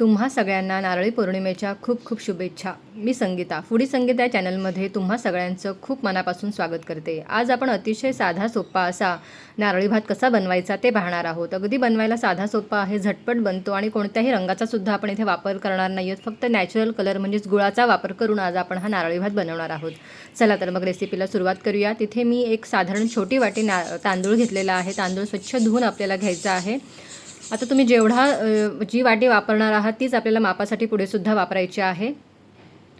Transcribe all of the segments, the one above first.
तुम्हा सगळ्यांना नारळी पौर्णिमेच्या खूप खूप शुभेच्छा. मी संगीता. फुडी संगीता या चॅनलमध्ये तुम्हा सगळ्यांचं खूप मनापासून स्वागत करते. आज आपण अतिशय साधा सोपा असा नारळी भात कसा बनवायचा ते पाहणार आहोत. अगदी बनवायला साधा सोपा आहे झटपट बनतो आणि कोणत्याही रंगाचा सुद्धा आपण इथे वापर करणार नाही आहोत फक्त नॅचरल कलर म्हणजेच गुळाचा वापर करून आज आपण हा नारळी भात बनवणार आहोत. चला तर मग रेसिपीला सुरुवात करूया. तिथे मी एक साधारण छोटी वाटी ना तांदूळ घेतलेला आहे. तांदूळ स्वच्छ धुवून आपल्याला घ्यायचा आहे. आता तुम्ही जेवढा जी वाटी वापरणार आहात तीच आपल्याला मापासाठी पुढे सुद्धा वापरायची आहे.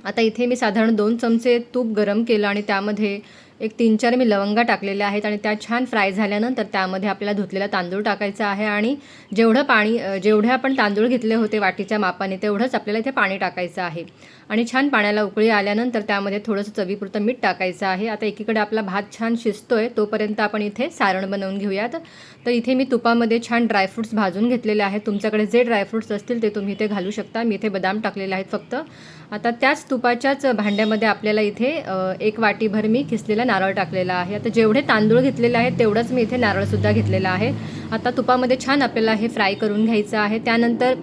आता इथे मी साधारण दोन चमचे तूप गरम केलं आणि त्यामध्ये एक तीन चार मी लवंगा टाकलेल्या आहेत आणि त्या छान फ्राय झाल्यानंतर त्यामध्ये आपल्याला धुतलेला तांदूळ टाकायचा आहे आणि जेवढं पाणी जेवढे आपण तांदूळ घेतले होते वाटीच्या मापाने तेवढंच आपल्याला इथे पाणी टाकायचं आहे. आणि छान पाण्याला उकळी आल्यानंतर त्यामध्ये थोडंसं चवीपुरतं मीठ टाकायचं आहे. आता एकीकडे आपला भात छान शिजतोय तोपर्यंत आपण इथे सारण बनवून घेऊयात. तर इथे मी तुपामध्ये छान ड्रायफ्रुट्स भाजून घेतलेले आहेत. तुमच्याकडे जे ड्रायफ्रुट्स असतील ते तुम्ही इथे घालू शकता. मी इथे बदाम टाकलेले आहेत फक्त. आता त्याच तुपाच्याच भांड्यामध्ये आपल्याला इथे एक वाटीभर मी खिसलेला नारळ टाकलेला आहे. आता जेवढे तांदूळ घेतलेले आहेत तेवढंच मी इथे नारळसुद्धा घेतलेला आहे. आता तुपामध्ये छान आपल्याला हे फ्राय करून घ्यायचं आहे. त्यानंतर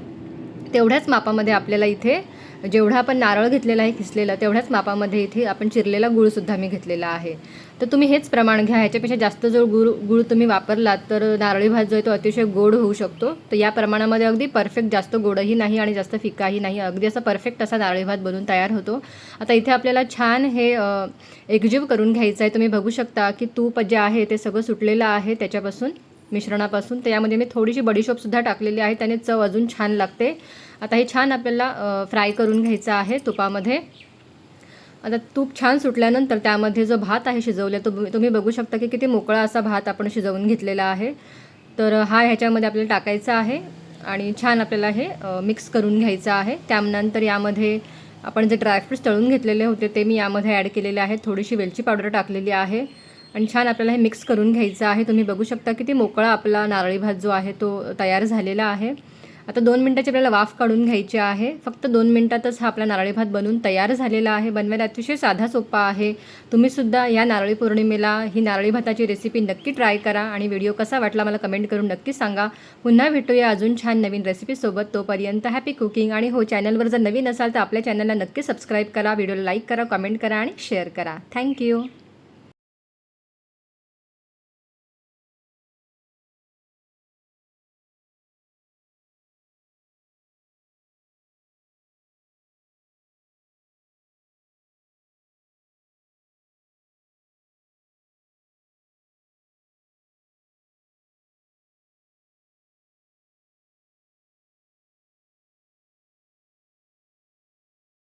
तेवढ्याच मापामध्ये आपल्याला इथे जेवढा आपण नारळ घेतलेला आहे किसलेला तेवढ्याच मापामध्ये इथे आपण चिरलेला गुळसुद्धा मी घेतलेला आहे. तर तुम्ही हेच प्रमाण घ्या. ह्याच्यापेक्षा जास्त जो गुळ गुळ तुम्ही वापरलात तर नारळी भात जो आहे तो अतिशय गोड होऊ शकतो. तर या प्रमाणामध्ये अगदी परफेक्ट जास्त गोडही नाही आणि जास्त फिकाही नाही. अगदी असा परफेक्ट असा नारळी भात बनून तयार होतो. आता इथे आपल्याला छान हे एकजीव करून घ्यायचं आहे तुम्ही बघू शकता की तूप जे आहे ते सगळं सुटलेलं आहे त्याच्यापासून. मिश्रणापासून. तर यामध्ये मी थोडीशी बडीशोपसुद्धा टाकलेली आहे. त्याने चव अजून छान लागते. आता हे छान आपल्याला फ्राय करून घ्यायचं आहे तुपामध्ये. आता तूप छान सुटल्यानंतर त्यामध्ये जो भात आहे शिजवले तो तुम्ही बघू शकता की किती मोकळा असा भात आपण शिजवून घेतलेला आहे. तर हा ह्याच्यामध्ये आपल्याला टाकायचा आहे आणि छान आपल्याला हे मिक्स करून घ्यायचं आहे. त्यानंतर यामध्ये आपण जे ड्रायफ्रुट्स तळून घेतलेले होते ते मी यामध्ये ॲड केलेले आहेत. थोडीशी वेलची पावडर टाकलेली आहे. आणि छान आपल्याला हे मिक्स करून घ्यायचं आहे. तुम्ही बघू शकता किती मोकळा आपला नारळी भात जो आहे तो तयार झालेला आहे. आता दोन मिनटाची आपल्याला वाफ काढून घ्यायची आहे. फक्त दोन मिनटातच हा आपला नारळी भात बनवून तयार झालेला आहे. बनवायला अतिशय साधा सोपा आहे. तुम्हीसुद्धा या नारळी पौर्णिमेला ही नारळी भाताची रेसिपी नक्की ट्राय करा आणि व्हिडिओ कसा वाटला मला कमेंट करून नक्की सांगा. पुन्हा भेटूया अजून छान नवीन रेसिपीसोबत तोपर्यंत हॅपी कुकिंग आणि हो चॅनलवर जर नवीन असाल तर आपल्या चॅनलला नक्की सबस्क्राईब करा. व्हिडिओला लाईक करा कमेंट करा आणि शेअर करा. थँक्यू